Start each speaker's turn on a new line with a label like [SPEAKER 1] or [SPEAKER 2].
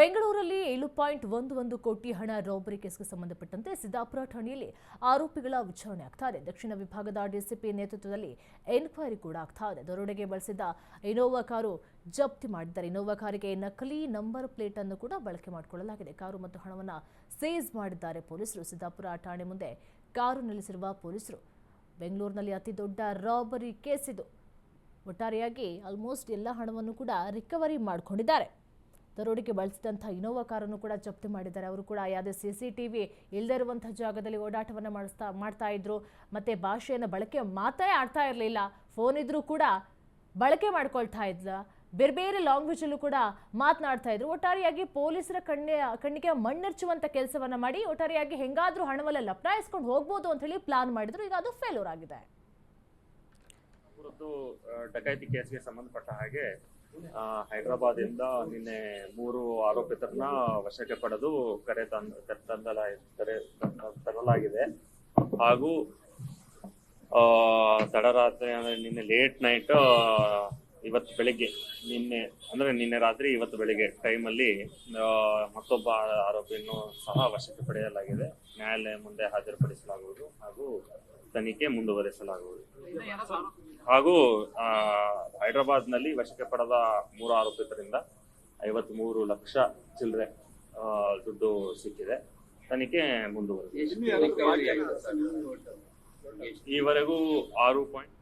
[SPEAKER 1] ಬೆಂಗಳೂರಲ್ಲಿ ಏಳು ಪಾಯಿಂಟ್ ಒಂದು ಒಂದು ಕೋಟಿ ಹಣ ರಾಬರಿ ಕೇಸ್ಗೆ ಸಂಬಂಧಪಟ್ಟಂತೆ ಸಿದ್ದಾಪುರ ಠಾಣೆಯಲ್ಲಿ ಆರೋಪಿಗಳ ವಿಚಾರಣೆ ಆಗ್ತಾ ಇದೆ. ದಕ್ಷಿಣ ವಿಭಾಗದ ಡಿಸಿಪಿ ನೇತೃತ್ವದಲ್ಲಿ ಎನ್ಕ್ವೈರಿ ಕೂಡ ಆಗ್ತಾ ಇದೆ. ದರೋಡೆಗೆ ಬಳಸಿದ್ದ ಇನೋವಾ ಕಾರು ಜಪ್ತಿ ಮಾಡಿದ್ದಾರೆ. ಇನೋವಾ ಕಾರಿಗೆ ನಕಲಿ ನಂಬರ್ ಪ್ಲೇಟ್ ಅನ್ನು ಕೂಡ ಬಳಕೆ ಮಾಡಿಕೊಳ್ಳಲಾಗಿದೆ. ಕಾರು ಮತ್ತು ಹಣವನ್ನು ಸೇಜ್ ಮಾಡಿದ್ದಾರೆ ಪೊಲೀಸರು. ಸಿದ್ದಾಪುರ ಠಾಣೆ ಮುಂದೆ ಕಾರು ನಿಲ್ಲಿಸಿರುವ ಪೊಲೀಸರು. ಬೆಂಗಳೂರಿನಲ್ಲಿ ಅತಿ ದೊಡ್ಡ ರಾಬರಿ ಕೇಸ್ ಇದು. ಒಟ್ಟಾರೆಯಾಗಿ ಆಲ್ಮೋಸ್ಟ್ ಎಲ್ಲ ಹಣವನ್ನು ಕೂಡ ರಿಕವರಿ ಮಾಡಿಕೊಂಡಿದ್ದಾರೆ. ದರೋಡೆಗೆ ಬಳಸಿದಂಥ ಇನೋವಾ ಕಾರನ್ನು ಕೂಡ ಜಪ್ತಿ ಮಾಡಿದ್ದಾರೆ. ಅವರು ಕೂಡ ಯಾವುದೇ ಸಿ ಸಿ ಟಿ ವಿ ಇಲ್ಲದೇ ಇರುವಂಥ ಜಾಗದಲ್ಲಿ ಓಡಾಟವನ್ನು ಮಾಡಿಸ್ತಾ, ಮಾಡ್ತಾ ಇದ್ರು. ಮತ್ತೆ ಭಾಷೆಯನ್ನು ಬಳಕೆ ಮಾತೇ ಆಡ್ತಾ ಇರಲಿಲ್ಲ. ಫೋನ್ ಇದ್ರೂ ಕೂಡ ಬಳಕೆ ಮಾಡ್ಕೊಳ್ತಾ ಇದ್ದ. ಬೇರೆ ಬೇರೆ ಲ್ಯಾಂಗ್ವೇಜಲ್ಲೂ ಕೂಡ ಮಾತನಾಡ್ತಾ ಇದ್ರು. ಒಟ್ಟಾರೆಯಾಗಿ ಪೊಲೀಸರ ಕಣ್ಣೆ, ಕಣ್ಣಿಗೆ ಮಣ್ಣರ್ಚುವಂಥ ಕೆಲಸವನ್ನ ಮಾಡಿ, ಒಟ್ಟಾರಿಯಾಗಿ ಹೆಂಗಾದರೂ ಹಣವಲ್ಲ ಲಪಟಾಯಿಸ್ಕೊಂಡು ಹೋಗ್ಬೋದು ಅಂತ ಹೇಳಿ ಪ್ಲಾನ್ ಮಾಡಿದ್ರು. ಈಗ ಅದು ಫೇಲ್ಯೂರ್ ಆಗಿದೆ
[SPEAKER 2] ಡಕಾಯಿತಿ ಕೇಸ್ಗೆ ಸಂಬಂಧಪಟ್ಟ ಹಾಗೆ ಆ, ಹೈದರಾಬಾದಿಂದ ನಿನ್ನೆ ಮೂರು ಆರೋಪಿತರನ್ನ ವಶಕ್ಕೆ ಪಡೆದು ಕರೆ ತಂದ ಕರೆ ತಂದಲ ಕರೆ ತರಲಾಗಿದೆ. ಹಾಗೂ ಆ, ತಡರಾತ್ರಿ ಅಂದ್ರೆ ನಿನ್ನೆ ಲೇಟ್ ನೈಟ್ ಇವತ್ತು ಬೆಳಿಗ್ಗೆ ನಿನ್ನೆ ಅಂದ್ರೆ ನಿನ್ನೆ ರಾತ್ರಿ ಇವತ್ತು ಬೆಳಿಗ್ಗೆ ಟೈಮಲ್ಲಿ ಮತ್ತೊಬ್ಬ ಆರೋಪಿಯನ್ನು ಸಹ ವಶಕ್ಕೆ ಪಡೆಯಲಾಗಿದೆ. ನ್ಯಾಯಾಲಯ ಮುಂದೆ ಹಾಗೂ ತನಿಖೆ ಮುಂದುವರಿಸಲಾಗುವುದು. ಹಾಗೂ ಆ, ಹೈದರಾಬಾದ್ನಲ್ಲಿ ವಶಕ್ಕೆ ಪಡೆದ ಮೂರು ಆರೋಪಿತರಿಂದ ಐವತ್ಮೂರು ಲಕ್ಷ ಚಿಲ್ಲರೆ ಆ, ದುಡ್ಡು ಸಿಕ್ಕಿದೆ. ತನಿಖೆ ಮುಂದುವರೆದಿದೆ. ಈವರೆಗೂ ಆರು ಪಾಯಿಂಟ್